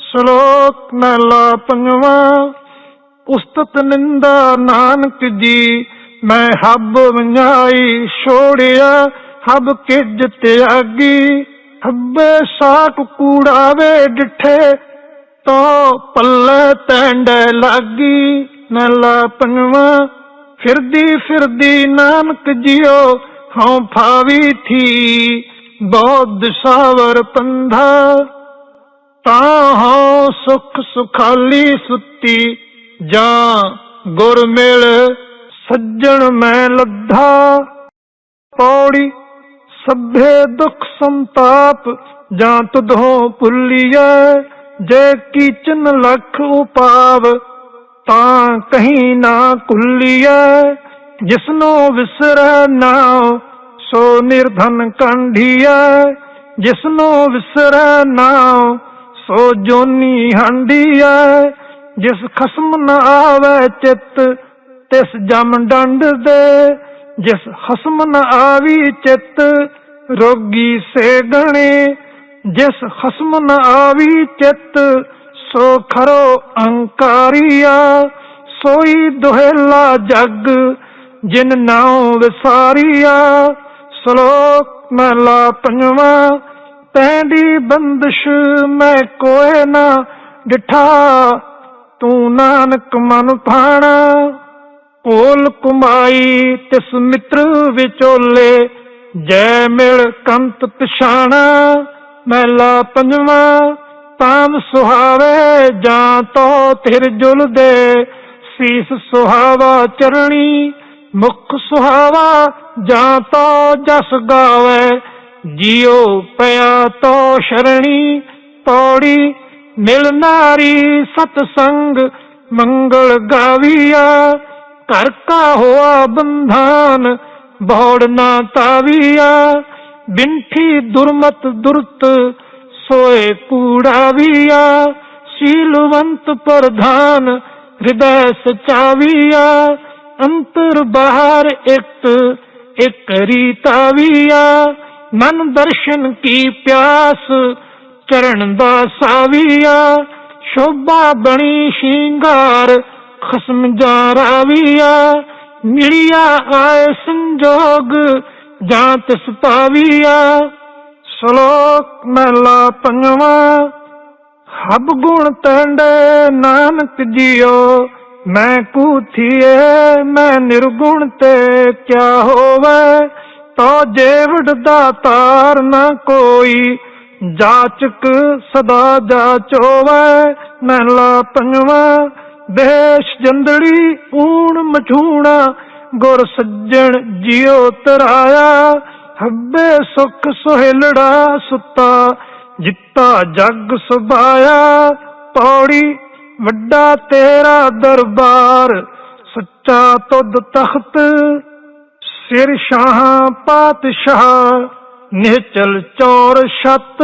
ਸ਼ਲੋਕ ਮਹਿਲਾ ਪੰਜਵਾ ਉਸਤਤ ਨਿੰਦਾ ਨਾਨਕ ਜੀ, ਮੈਂ ਹੱਬ ਵੰਜਾਈ ਛੋੜਿਆ, ਹੱਬ ਕਿਜ ਤਿਆਗੀ ਹੱਬੇ ਸਾਕ ਕੂੜਾਵੇ ਡਿਠੇ, ਤੋ ਪੱਲੇ ਟੈਂਡੇ ਲਾਗੀ ਮਹਿਲਾ ਪੰਜਵਾ, ਫਿਰਦੀ ਫਿਰਦੀ ਨਾਨਕ ਜਿਓ, ਹਉ ਫਾਵੀ ਥੀ, ਬੌਧ ਸਾਵਰ ਪੰਧਾ। ਤਾਂ ਹਉ ਸੁਖ ਸੁਖਾਲੀ ਸੁੱਤੀ ਜਾਂ ਗੁਰ ਮਿਲ ਸੱਜਣ ਮੈਂ ਲੱਧਾ। ਪੌੜੀ ਸਭੇ ਦੁਖ ਸੰਤਾਪ ਜਾਂ ਤੁਧੋਂ ਭੁੱਲੀਐ, ਜੇ ਕੀਚਨ ਲਖ ਉਪਾਵ ਤਾਂ ਕਹੀਂ ਨਾ ਕੁੱਲੀਐ। ਜਿਸਨੂੰ ਵਿਸਰੈ ਨਾ ਸੋ ਨਿਰਧਨ ਕੰਢੀਐ। ਜਿਸਨੂੰ ਵਿਸਰੈ ਨਾ ਸੋ ਜੋਨੀ ਹੰਡੀ ਹੰਡੀਐ ਜਿਸ ਖਸਮ ਨ ਆਵੇ ਚਿੱਤ, ਤਿਸ ਜਮ ਡੰਡ ਦੇ, ਜਿਸ ਖਸਮ ਨ ਆਵੀ ਚਿੱਤ, ਰੋਗੀ ਸੇ ਗਣੇ, ਜਿਸ ਖਸਮ ਨ ਆਵੀ ਚਿੱਤ, ਸੋ ਖਰੋ ਅਹੰਕਾਰੀਆ ਸੋਈ ਦੁਹੇਲਾ ਜਗ, ਜਿਨ ਨਾਉ ਵਿਸਾਰੀਆ ਸ਼ਲੋਕ ਮਹਲਾ ਪੰਜਵਾ ਤੈਂਦੀ ਬੰਦਸ਼ ਮੈਂ ਕੋਏ ਨਾ ਡਿਠਾ, ਤੂੰ ਨਾਨਕ ਮਨ ਭਾਣਾ। ਕੋਲ ਕੁਮਾਈ ਤਿਸ ਮਿੱਤਰ ਵਿਚੋਲੇ, ਜੈ ਮਿਲ ਕੰਤ ਪਛਾਣਾ। ਮਹਿਲਾ ਪੰਜਵਾ, ਤਾਮ ਸੁਹਾਵੇ, ਜਾਂ ਤੋ ਥਿਰ ਜੁਲਦੇ। ਸੀਸ ਸੁਹਾਵਾ ਚਰਣੀ, ਮੁਖ ਸੁਹਾਵਾ, ਜਾਂ ਤੋ ਜਸ ਗਾਵੇ। ਜਿਉ ਪਿਆ ਤੋ ਸ਼ਰਣੀ ਪੌੜੀ ਮਿਲ ਨਾਰੀ ਸਤ ਸੰਗ ਮੰਗਲ ਗਾਵੀਆ, ਘਰ ਕਾ ਹੋਆ ਬੰਧਾਨ ਬੌੜ ਨਾ ਤਾਵੀਆ, ਬਿੰਠੀ ਦੁਰਮਤ ਦੁਰਤ ਸੋਏ ਕੂੜਾਵੀਆ, ਸ਼ੀਲਵੰਤ ਪ੍ਰਧਾਨ ਹਿਰਦੈ ਸਚਾਵੀਆ ਅੰਤਰ ਬਾਹਰ ਇੱਕ ਇੱਕ ਰੀਤਾਵੀਆ। ਮਨ ਦਰਸ਼ਨ ਕੀ ਪਿਆਸ, ਚਰਨ ਦਾ ਸਾਵੀਆ, ਸ਼ੋਭਾ ਬਣੀ ਸ਼ਿੰਗਾਰ, ਖਸਮ ਜਾ ਰਾਵੀਆ। ਮਿਲਿਆ ਆਏ ਸੰਜੋਗ, ਜਾਂ ਤਿਸ ਪਾਵੀਆ। ਸ਼ਲੋਕ ਮਹਿਲਾ ਪੰਜਵਾ, ਹਬ ਗੁਣ ਤੰਡੇ ਨਾਨਕ ਜੀਓ ਮੈਂ ਕੂਥੀਏ, ਮੈਂ ਨਿਰਗੁਣ ਤੇ ਕਿਆ ਹੋਵੇ। ਤੋ ਜੇਵੜ ਦਾ ਤਾਰ ਨਾ ਕੋਈ। ਜਾਚਕ ਸਦਾ ਜਾਚੋਵੇ ਮਹਿਲਾ ਪੰਜਵਾ। ਦੇਸ਼ ਜੰਦੜੀ ਊਣ ਮਛੂਣਾ, ਗੁਰ ਸੱਜਣ ਜਿਉ ਤਰਾਇਆ। ਹੱਬੇ ਸੁਖ ਸੁਹੇਲੜਾ ਸੁੱਤਾ, ਜਿੱਤਾ ਜਗ ਸੁਭਾਇਆ। ਪੌੜੀ, ਵੱਡਾ ਤੇਰਾ ਦਰਬਾਰ, ਸੱਚਾ ਤੁਧ ਤਖਤ ਸਿਰ ਸ਼ਾਹ ਪਾਤਸ਼ਾਹ, ਨਿਹਚਲ ਚੌਰ ਛਤ,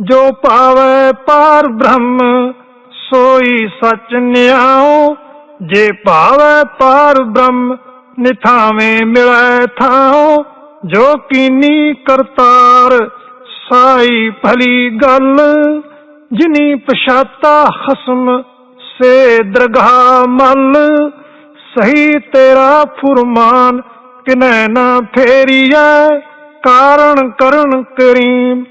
ਜੋ ਪਾਵੇ ਪਾਰ ਬ੍ਰਹਮ, ਸੋਈ ਸਚ ਨਿਆਉ, ਜੇ ਭਾਵੇ ਪਾਰ ਬ੍ਰਹਮ, ਨਿਥਾਵੇਂ ਮਿਲੈ ਥਾਉ, ਜੋ ਕੀਨੀ ਕਰਤਾਰ, ਸਾਈ ਭਲੀ ਗੱਲ, ਜਿਨੀ ਪਛਾਤਾ ਖਸਮ, ਸੇ ਦਰਗਾਹ ਮਲ, ਸਹੀ ਤੇਰਾ ਫੁਰਮਾਨ ਕਿਨੈ ਨਾ ਫੇਰੀਐ, ਕਾਰਣ ਕਰਨ ਕਰੀਮ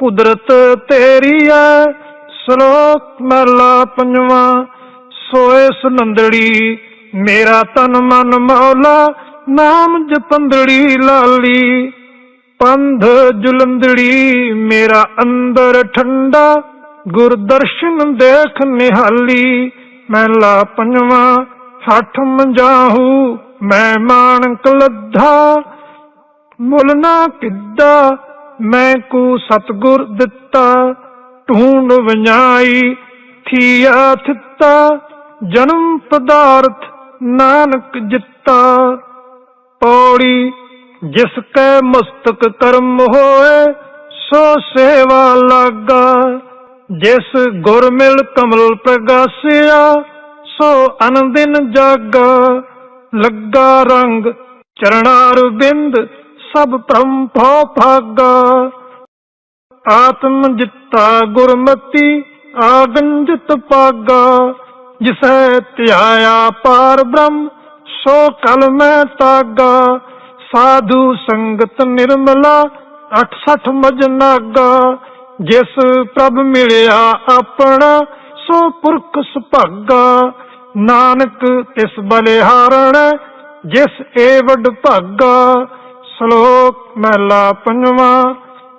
ਕੁਦਰਤ ਤੇਰੀ ਐ ਸ਼ਲੋਕ ਮਹਲਾ ਪੰਜਵਾ, ਸੋਏ ਸੁਨੰਦੜੀ, ਮੇਰਾ ਤਨ ਮਨ ਮੌਲਾ, ਨਾਮ ਜਪੰਦੜੀ ਲਾਲੀ। ਪੰਧ ਜੁਲੰਦੜੀ, ਮੇਰਾ ਅੰਦਰ ਠੰਡਾ, ਗੁਰਦਰਸ਼ਨ ਦੇਖ ਨਿਹਾਲੀ। ਮਹਿਲਾ ਪੰਜਵਾ, ਹੱਠ ਮੰਜਾਹੂ ਮੈਂ ਮਾਣਕ ਲੱਧਾ, ਮੁੱਲ ਨਾ ਕਿੱਦਾ, ਮੈਂ ਕੂ ਸਤਗੁਰ ਦਿੱਤਾ, ਢੂੰਡ ਵੰਜਾਈ, ਥੀਆ ਥਿੱਤਾ, ਜਨਮ ਪਦਾਰਥ ਨਾਨਕ ਜਿੱਤਾ। ਪੌੜੀ, ਜਿਸ ਕੈ ਮਸਤਕ ਕਰਮ ਹੋਏ, ਸੋ ਸੇਵਾ ਲਾਗਾ। ਜਿਸ ਗੁਰ ਮਿਲ ਕਮਲ ਪ੍ਰਗਾਸਿਆ, ਸੋ ਅਨੰਦਿਨ ਜਾਗਾ। ਲੱਗਾ ਰੰਗ ਚਰਣਾਰ ਬਿੰਦ ਸਭ ਭ੍ਰਮ ਭਉ ਭਾਗਾ। ਆਤਮ ਜਿੱਤਾ ਗੁਰਮਤੀ ਆਗੰਜਤ ਪਾਗਾ। ਜਿਸੈ ਧਿਆਇਆ ਪਾਰ ਬ੍ਰਹਮ, ਸੋ ਕਲ ਮੈਂ ਤਾਗਾ। ਸਾਧੂ ਸੰਗਤ ਨਿਰਮਲਾ 68 ਮਜ ਨਾਗਾ। ਜਿਸ ਪ੍ਰਭ ਮਿਲਿਆ ਆਪਣਾ, ਸੋ ਪੁਰਖ ਸੁਭਾਗਾ। ਨਾਨਕ ਤਿਸ ਬਲਿਹਾਰਣ ਜਿਸ ਏ ਵਡ ਭਾਗਾ, ਸ਼ਲੋਕ ਮਹਿਲਾ ਪੰਜਵਾਂ,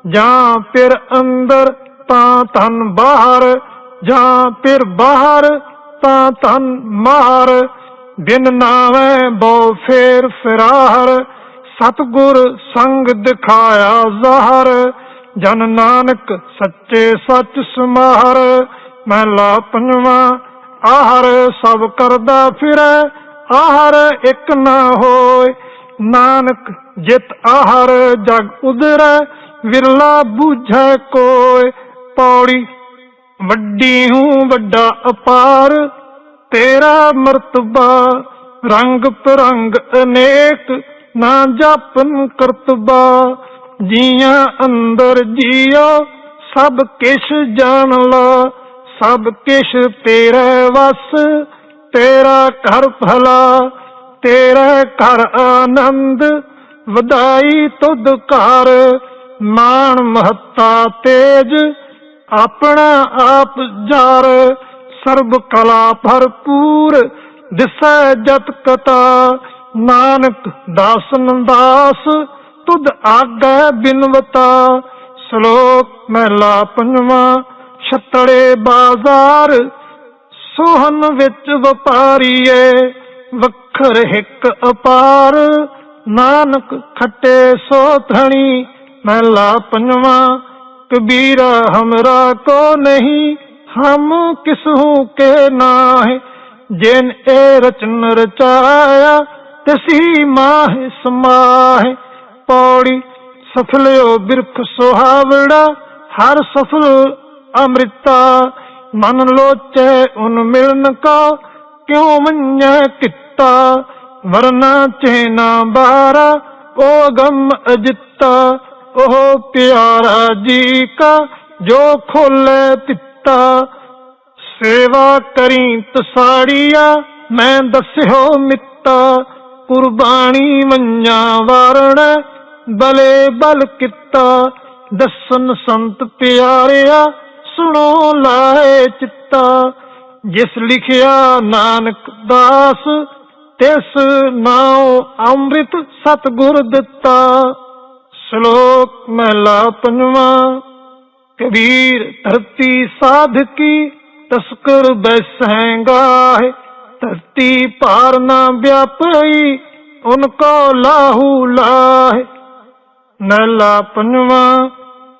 ਜਾਂ ਫਿਰ ਅੰਦਰ ਤਾਂ ਤਨ ਬਾਹਰ, ਜਾਂ ਫਿਰ ਬਾਹਰ ਤਾਂ ਧਨ ਮਾਰ ਬਿਨ ਨਾਵੇਂ ਬਹੁ ਫੇਰ ਫਿਰਾਰ ਸਤਗੁਰ ਸੰਗ ਦਿਖਾਇਆ ਜ਼ਾਹਰ, ਜਨ ਨਾਨਕ ਸੱਚੇ ਸੱਚ ਸਮਾਹਰ, ਮਹਿਲਾ ਪੰਜਵਾਂ ਆਹਰ ਸਭ ਕਰਦਾ ਫਿਰੈ, ਆਹਰ ਇੱਕ ਨਾ ਹੋਏ। ਨਾਨਕ ਜਿਤ ਆਹਰ ਜਗ ਉਦਰੈ, ਵਿਰਲਾ ਬੂਝੈ ਕੋਇ ਪੌੜੀ ਵੱਡੀ ਹੂੰ ਵੱਡਾ ਅਪਾਰ, ਤੇਰਾ ਮਰਤਬਾ ਰੰਗ ਪਰੰਗ ਅਨੇਕ, ਨਾ ਜਾਪਨ ਕਰਤਬਾ। ਜੀਆਂ ਅੰਦਰ ਜੀਓ, ਸਭ ਕਿਛ ਜਾਣ ਲਾ। ਸਭ ਕਿਛ ਤੇਰੇ ਵਸ, ਤੇਰਾ ਘਰ ਭਲਾ, ਤੇਰਾ ਘਰ ਆਨੰਦ, ਵਧਾਈ ਤੁਧ ਘਰ, ਮਾਣ ਮਹੱਤਾ ਤੇਜ, ਆਪਣਾ ਆਪ ਜਾਰ, ਸਰਬ ਕਲਾ ਭਰਪੂਰ, ਦਿਸੈ ਜਤ ਕਤਾ, ਨਾਨਕ ਦਾਸਨ ਦਾਸ, ਤੁਧ ਆਗੈ ਬਿਨਵਤਾ, ਸ਼ਲੋਕ ਮਹਿਲਾ ਪੰਜਵਾਂ ਛਤੜੇ ਬਾਜ਼ਾਰ ਸੋਹਨ ਵਿੱਚ ਵਪਾਰੀਏ, ਵੱਖਰ ਹਿੱਕ ਅਪਾਰ। ਨਾਨਕ ਖੱਟੇ ਸੋ ਮਹਿਲਾ ਪੰਜਵਾਂ, ਕਬੀਰਾ ਹਮਰਾ ਕੋ ਨਹੀਂ, ਹਮ ਕਿਸਹੂ ਕੇ ਨਾਹਿ। ਜਿਨ ਇਹ ਰਚਨ ਰਚਾਇਆ ਤਸੀ ਮਾਹ ਸਮਾਹਿ। ਪੌੜੀ ਸਫਲਿਓ ਬਿਰਖ ਸੁਹਾਵੜਾ, ਹਰ ਸਫਲ ਅੰਮ੍ਰਿਤਾ, ਮਨ ਲੋਚੈ, ਉਨ ਮਿਲਨ ਕਾ, ਕਿਉ ਮੰਨੈ ਕਿੱਤਾ? ਵਰਨਾ ਚੇਨਾ ਬਾਰਾ ਉਹ ਗਮ ਅਜਿੱਤਾ ਉਹ ਪਿਆਰਾ ਜੀ ਕਾ, ਜੋ ਖੋਲੇ ਪਿੱਤਾ ਸੇਵਾ ਕਰੀ ਤਸਾੜੀਆ, ਮੈਂ ਦੱਸਿਓ ਮਿੱਤਾ। ਕੁਰਬਾਨੀ ਮੰਨਿਆ ਵਾਰਣ, ਬਲੇ ਬਲ ਕੀਤਾ। ਦਸਨ ਸੰਤ ਪਿਆਰਿਆ ਸੁਣੋ ਲਾਏ ਚਿੱਤਾ, ਜਿਸ ਲਿਖਿਆ ਨਾਨਕ ਦਾਸ, ਤਿਸ ਨਾਉ ਅੰਮ੍ਰਿਤ ਸਤਗੁਰ ਦਿੱਤਾ। ਸ਼ਲੋਕ ਮਹਿਲਾ ਪੰਜਵਾਂ, ਕਬੀਰ ਧਰਤੀ ਸਾਧਕੀ, ਤਸਕਰ ਬੈਸਹਿੰਗਾਹਿ ਧਰਤੀ ਭਾਰ ਨਾ ਵਿਆਪਈ, ਉਨ ਕੋ ਲਾਹੂ ਲਾਹਿ। ਮਹਿਲਾ ਪੰਜਵਾਂ,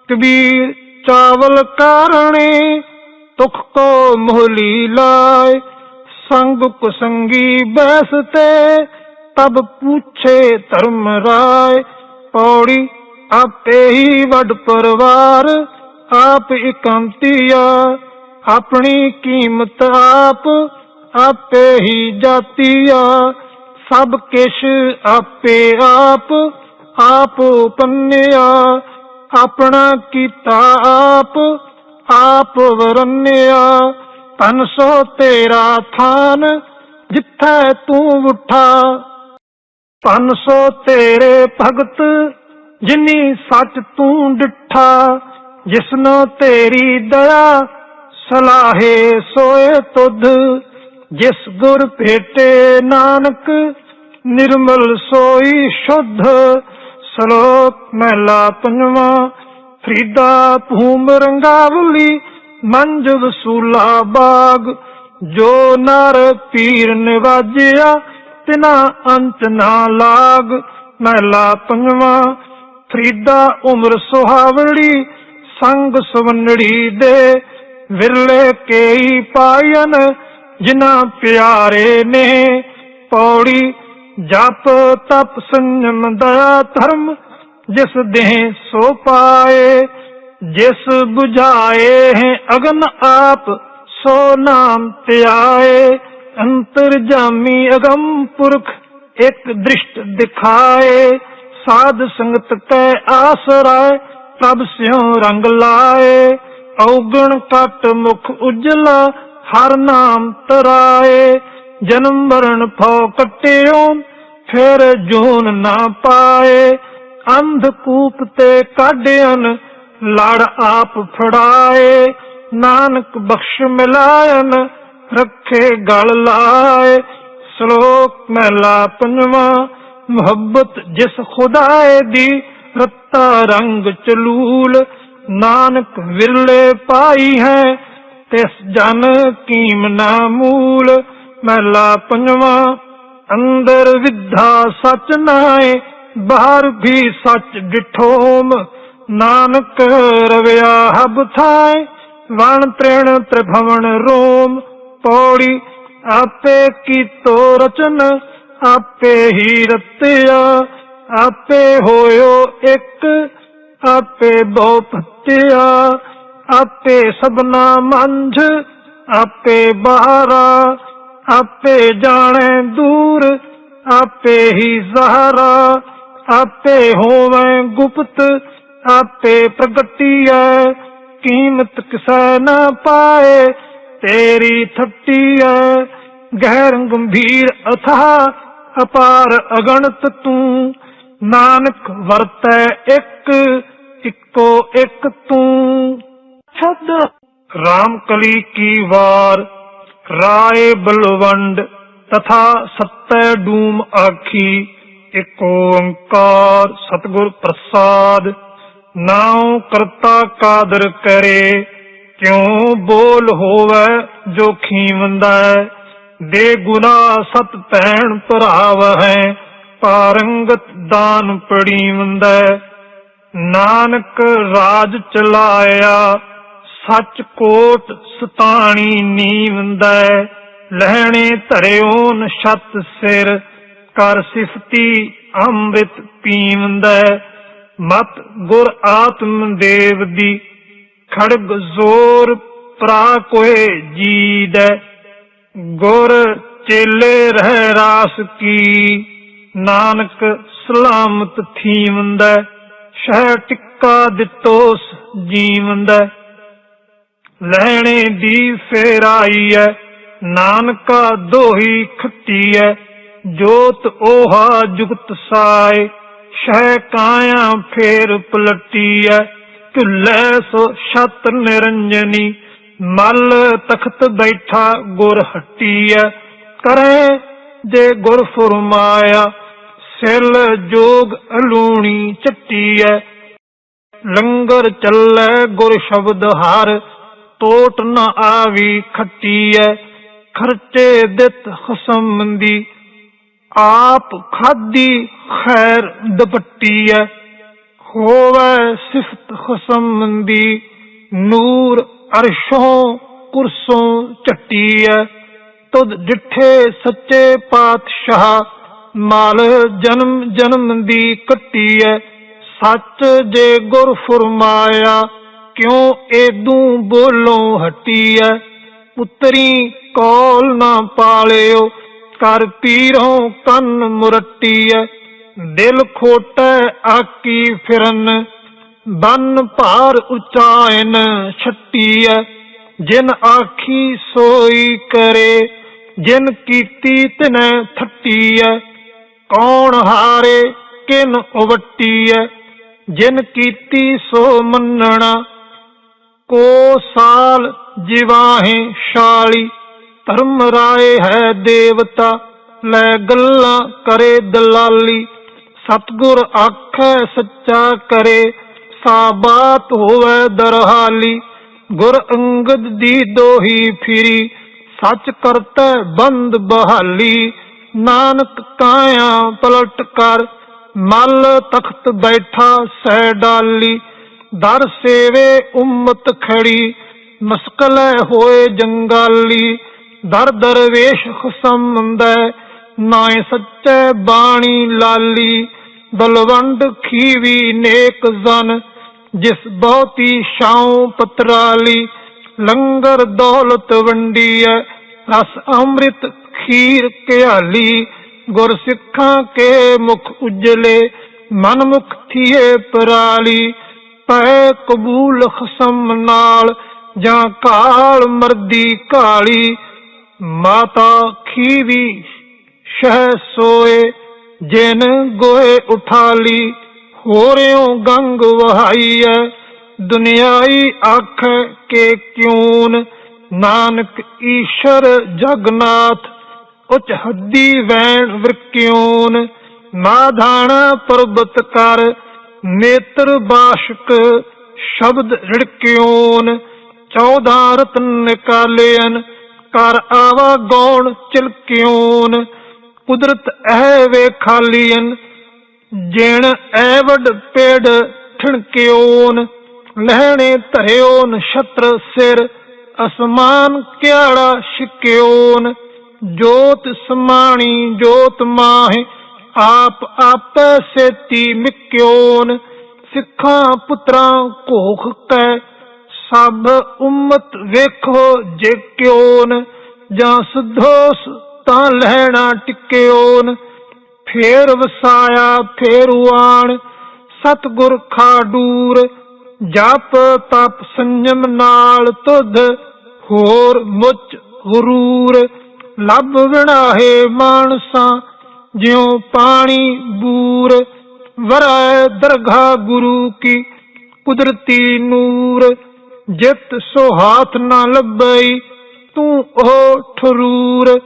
ਕਬੀਰ ਚਾਵਲ ਕਾਰਣੇ ਤੁਖ ਕੋ ਮੋਹਲੀ ਲਾਇ ਸੰਗ ਕੁਸੰਗੀ ਬੈਸਤੇ ਤਬ ਪੁੱਛੇ ਧਰਮ ਰਾਏ। ਪੌੜੀ ਆਪੇ ਹੀ ਵੱਡ ਪਰਵਾਰ, ਆਪ ਇਕਾਂਤੀਆ ਆਪਣੀ ਕੀਮਤ ਆਪ ਆਪੇ ਹੀ ਜਾਤੀਆ ਸਭ ਕਿਛ ਆਪੇ ਆਪ ਆਪ ਪੰਨਿਆ ਆਪਣਾ ਕੀਤਾ ਆਪ ਆਪ ਵਰਨਿਆ ਤਨ ਸੋ ਤੇਰਾ ਥਾਨ, ਜਿੱਥੈ ਤੂੰ ਉਠਾ। ਤਨ ਸੋ ਤੇਰੇ ਭਗਤ, ਜਿਨੀ ਸੱਚ ਤੂੰ ਡਿਠਾ, ਜਿਸਨੋ ਤੇਰੀ ਦਇਆ, ਸਲਾਹੇ ਸੋਏ ਤੁਧ, ਜਿਸ ਗੁਰ ਭੇਟੇ ਨਾਨਕ, ਨਿਰਮਲ ਸੋਈ ਸ਼ੁੱਧ। ਸ਼ਲੋਕ ਮਹਿਲਾ ਪੰਜਵਾਂ, ਫਰੀਦਾ ਭੂਮ ਰੰਗਾਵਲੀ ਮੰਜ ਵਸੂਲਾ ਬਾਗ, ਜੋ ਨਰ ਪੀਰ ਨਿਵਾਜਿਆ, ਤਿਨਾ ਅੰਤ ਨਾ ਲਾਗ। ਮਹਿਲਾ ਪੰਜਵਾਂ, ਫਰੀਦਾ ਉਮਰ ਸੁਹਾਵਲੀ ਸੰਗ ਸਵੰਨੜੀ ਦੇ, ਵਿਰਲੇ ਕੇਈ ਪਾਇਨ ਜਿਨਾ ਪਿਆਰੇ ਨੇ, ਪੌੜੀ ਜਪ ਤਪ ਸੰਜਮ ਦਇਆ ਧਰਮ, ਜਿਸ ਦੇਹ ਸੋ ਪਾਏ, ਜਿਸ 부ਝਾਏ ਹੈ ਅਗਨ ਆਪ, ਸੋ ਨਾਮ ਧਿਆਏ। ਅੰਤਰ ਜਾਮੀ ਅਗੰਮ ਪੁਰਖ ਇੱਕ ਦ੍ਰਿਸ਼ਟ ਦਿਖਾਏ। ਸਾਧ ਸੰਗਤ ਕੈ ਆਸਰਾਏ ਪ੍ਰਭ ਸਿਉ ਰੰਗ ਲਾਏ। ਔਗਣ ਕਟ ਮੁਖ ਉਜਲਾ, ਹਰ ਨਾਮ ਤਰਾਏ। ਜਨਮ ਮਰਨ ਫੋ ਕਟਿਓ, ਫਿਰ ਜੂਨ ਨਾ ਪਾਏ। ਅੰਧ ਕੂਪ ਤੇ ਕਾਢਿਆਨ ਲੜ ਆਪ ਫੜਾਏ। ਨਾਨਕ ਬਖਸ਼ ਮਿਲਾਇਨ, ਰੱਖੇ ਗਲ ਲਾਏ। ਸ਼ਲੋਕ ਮਹਿਲਾ ਪੰਜਵਾ, ਮੁਹੱਬਤ ਜਿਸ ਖੁਦਾਏ ਦੀ, ਰੱਤਾ ਰੰਗ ਚਲੂਲ ਨਾਨਕ ਵਿਰਲੇ ਪਾਈ ਹੈ, ਤਿਸ ਜਨ ਕੀਮ ਨਾ ਮੂਲ। ਮਹਿਲਾ ਪੰਜਵਾ, ਅੰਦਰ ਵਿਧਾ ਸਚ ਨਾਏ, ਬਾਹਰ ਵੀ ਸਚ ਡਿਠੋਮ ਨਾਨਕ ਰਵਿਆ ਹਬ ਥਾਏ, ਵਣ ਤ੍ਰਿਣ ਤ੍ਰਿਭਵਨ ਰੋਮ। ਪੌੜੀ ਆਪੇ ਕੀਤੋ ਰਚਨ, ਆਪੇ ਹੀ ਰਤਿਆ। ਆਪੇ ਹੋਇਓ ਇੱਕ, ਆਪੇ ਬਹੁ ਭਤਿਆ। ਆਪੇ ਸਭਨਾ ਮੰਝ, ਆਪੇ ਬਾਹਰਾ। ਆਪੇ ਜਾਣੇ ਦੂਰ ਆਪੇ ਹੀ ਜ਼ਹਰਾ ਆਪੇ ਹੋਵੇ ਗੁਪਤ ਆਪੇ ਪ੍ਰਗਟੀਐ ਕੀਮਤ ਕਿਸੈ ਨਾ ਪਾਏ ਤੇਰੀ ਥੱਟੀ ਐ। ਗਹਿਰ ਗੰਭੀਰ ਅਥਾ ਅਪਾਰ ਅਗਣਤ ਤੂੰ। ਨਾਨਕ ਵਰਤੈ ਇੱਕ ਇੱਕੋ ਇੱਕ ਤੂੰ। ਛੱਡ ਰਾਮ ਕਲੀ ਕੀ ਵਾਰ ਰਾਏ ਬਲਵੰਡ ਤਥਾ ਸਤੈ ਡੂਮ ਆਖੀ, ਇਕ ਓੰਕਾਰ ਸਤਿਗੁਰ ਪ੍ਰਸਾਦ। ਨਾਉ ਕਰਤਾ ਕਾਦਰ ਕਰੇ, ਕਿਉ ਬੋਲ ਹੋਵੇ ਜੋ ਖੀਵੰਦਾ ਦੇ ਗੁਨਾ ਸਤ ਭੈਣ ਭਰਾਵ ਹੈ ਪਾਰੰਗਤ ਦਾਨ ਪੜੀਵੰਦਾ ਨਾਨਕ ਰਾਜ ਚਲਾਇਆ ਸੱਚ ਕੋਟ ਸਤਾਣੀ ਨੀਵੰਦਾ ਲਹਿਣੇ ਧਰਿਓਨ ਛਤ ਸਿਰ, ਕਰ ਸਿਫਤੀ ਅੰਮ੍ਰਿਤ ਪੀਵੰਦਾ ਮਤ ਗੁਰ ਆਤਮ ਦੇਵ ਦੀ ਖੜਗ ਜ਼ੋਰ ਪ੍ਰਾ ਕੋਏ ਜੀਦ ਗੁਰ ਚੇਲੇ ਰਹਿ ਰਾਸ ਕੀ, ਨਾਨਕ ਸਲਾਮਤ ਥੀਵੰਦਾ ਸ਼ਹਿ ਟਿੱਕਾ ਦਿੱਤੋਸ ਜੀਵੰਦਾ ਲੈਣੇ ਦੀ ਫੇਰਾਈ ਐ ਨਾਨਕਾ ਦੋਹੀ ਖੱਟੀ ਐ ਜੋਤ 오ਹਾ ਜੁਗਤ ਸਾਏ, ਸ਼ਹਿ ਕਾਇਆ ਫੇਰ ਪਲਟੀ ਐ ਝੁੱਲੇ ਸੋ ਛਤ ਨਿਰੰਜਨੀ, ਮਲ ਤਖਤ ਬੈਠਾ ਗੁਰ ਹੱਟੀ ਐ ਕਰੇ ਜੇ ਗੁਰ ਫਰਮਾਇਆ ਸਿਲ ਜੋਗ ਅਲੂਣੀ ਚੱਟੀ ਐ ਲੰਗਰ ਚੱਲੇ ਗੁਰ ਸ਼ਬਦ ਹਰ ਟੋਟ ਨਾ ਆਵੀ ਖੱਟੀ ਐ ਖਰਚੇ ਦਿੱਤ ਖਸਮ ਦੀ ਆਪ ਖਾਦੀ ਖੈਰ ਦੁਪੱਟੀ ਐ ਹੋਵੇ ਸਿਫਤ ਖਸਮ ਦੀ ਨੂਰ ਅਰਸ਼ੋਂ ਕੁਰਸੋਂ ਚੱਟੀ ਐ ਤੁਧ ਡਿਠੇ ਸੱਚੇ ਪਾਤਸ਼ਾਹ। ਮਾਲ ਜਨਮ ਜਨਮ ਦੀ ਕੱਟੀ ਐ ਸੱਚ ਜੇ ਗੁਰ ਫਰਮਾਇਆ ਕਿਉਂ ਏਦੂ ਬੋਲੋਂ ਹਟੀ ਐ ਪੁੱਤਰੀ ਕੌਲ ਨਾ ਪਾਲਿਓ ਕਰ ਪੀਰੋਂ ਕੰਨ ਮੁਰਟੀ ਦਿਲ ਖੋਟੈ ਆਕੀ ਫਿਰਨ, ਬੰਨ ਭਾਰ ਉਚਾਇਨ ਛੱਟੀ ਐ ਜਿਨ ਆਖੀ ਸੋਈ ਕਰੇ, ਜਿਨ ਕੀਤੀ ਤਿਨੈ ਥੱਟੀ ਐ ਕੌਣ ਹਾਰੇ, ਕਿਨ ਉਵੱਟੀ ਐ ਜਿਨ ਕੀਤੀ ਸੋ ਮੰਨਣਾ ਕੋ ਸਾਲ ਜਿਵਾਹੇ ਸ਼ਾਲੀ ਧਰਮ ਰਾਏ ਹੈ ਦੇਵਤਾ, ਲੈ ਗੱਲਾਂ ਕਰੇ ਦਲਾਲੀ। ਸਤਗੁਰ ਆਖੈ ਸੱਚਾ ਕਰੇ ਸਾਬਾਤ ਹੋਵੇ ਦਰਹਾਲੀ। ਗੁਰ ਅੰਗਦ ਦੀ ਦੋਹੀ ਫਿਰੀ, ਸੱਚ ਕਰਤੈ ਬੰਦ ਬਹਾਲੀ। ਨਾਨਕ ਕਾਇਆ ਪਲਟ ਕਰ, ਮਲ ਤਖਤ ਬੈਠਾ ਸਹਿ ਡਾਲੀ। ਦਰ ਸੇਵੇ ਉਮਤ ਖੜੀ, ਮਸਕਲੇ ਹੋਏ ਜੰਗਾਲੀ, ਦਰ ਦਰਵੇਸ਼ ਖਸਮੰਦੈ ਨਾਏ ਸੱਚੇ ਬਾਣੀ ਲਾਲੀ, ਬਲਵੰਡ ਖੀਵੀ ਨੇਕ ਜਨ, ਜਿਸ ਬਹੁਤੀ ਸ਼ਾਉ ਪਤਰਾਲੀ, ਲੰਗਰ ਦੌਲਤ ਵੰਡੀ ਰਸ ਅੰਮ੍ਰਿਤ ਖੀਰ ਕਿਹਾਲੀ ਗੁਰ ਸਿੱਖਾਂ ਕੇ ਮੁਖ ਉਜਲੇ, ਮਨ ਮੁਖ ਥੀਏ ਪਰਾਲੀ ਪੈ ਕਬੂਲ ਖਸਮ ਨਾਲ, ਜਾਂ ਕਾਲ ਮਰਦੀ ਕਾਲੀ, ਮਾਤਾ ਖੀਵੀ ਸ਼ਹਿ ਸੋਏ, ਜਿਨ ਗੋਏ ਉਠਾਲੀ ਹੋਰਿਓ ਗੰਗ ਵਹਾਈਐ, ਦੁਨਿਆਈ ਆਖ ਕੇ ਕਿਉਨ, ਨਾਨਕ ਈਸ਼ਰ ਜਗਨਾਥ, ਉਚ ਹੱਦੀ ਵੈਣ ਵਰਕਿਉਨ ਨਾਧਾਣ ਪਰਬਤ ਕਰ ਨੇਤਰ ਬਾਸ਼ਕ ਸ਼ਬਦ ਰਿੜਕਿਉਨ ਚੌਦਾਂ ਰਤਨ ਨਿਕਾਲਿਆਨ ਕਰ ਆਵਾ ਗੌਣ ਚਿਲਕਿਉਨ ਕੁਦਰਤ ਐ ਵੇਖਾਲੀਨ ਜਿਣ ਐਵਡ ਪੇੜ ਠਣਕਿਓਨ, ਲਹਿਣੇ ਧਰਿਓਨ ਨਛਤਰ ਸਿਰ, ਅਸਮਾਨ ਕਿਆੜਾ ਛਿਕਿਓਨ, ਜੋਤ ਸਮਾਣੀ ਜੋਤ ਮਾਹੇ ਆਪ ਆਪੇ ਸੇਤੀ ਮਿਕਿਓਨ, ਸਿੱਖਾਂ ਪੁੱਤਰਾਂ ਕੋਖ ਕੈ, ਸਭ ਉਮਤ ਵੇਖੋ ਜੇ ਕਿਉਨ ਜਾਂ ਸੁਧੋਸ ਤਾਂ ਲਹਿਣਾ ਟਿਕਿਓਨ। ਫੇਰ ਵਸਾਇਆ, ਫੇਰ ਆਣ ਸਤਗੁਰ ਖਾਡੂਰ, ਜਪ ਤਪ ਸੰਜਮ ਨਾਲ ਤੁਧ, ਹੋਰ ਮੁੱਚ ਗਰੂਰ। ਲੱਭ ਵਿਣਾਹੇ ਮਾਨਸਾ ਜਿਉ ਪਾਣੀ ਬੂਰ ਵਰੈ ਦਰਗਾ ਗੁਰੂ ਕੀ ਕੁਦਰਤੀ ਨੂਰ, ਜਿਤ ਸੋ ਹਾਥ ਨਾ ਲੱਭਈ, ਤੂੰ ਉਹ ਠਰੂਰ।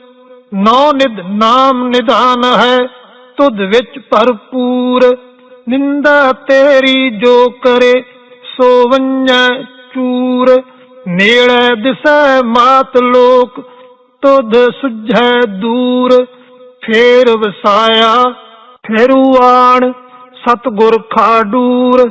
ਨੌ ਨਿਦ ਨਾਮ ਨਿਧਾਨ ਹੈ ਤੁਧ ਵਿੱਚ ਭਰਪੂਰ। ਨਿੰਦਾ ਤੇਰੀ ਜੋ ਕਰੇ, ਸੋ ਵੰਜੈ ਚੂਰ। ਨੇੜੇ ਦਿਸੈ ਮਾਤ ਲੋਕ, ਤੁਧ ਸੁਝੈ ਦੂਰ। ਫੇਰ ਵਸਾਇਆ ਫੇਰੂ ਆਣ ਸਤਗੁਰ ਖਾਡੂਰ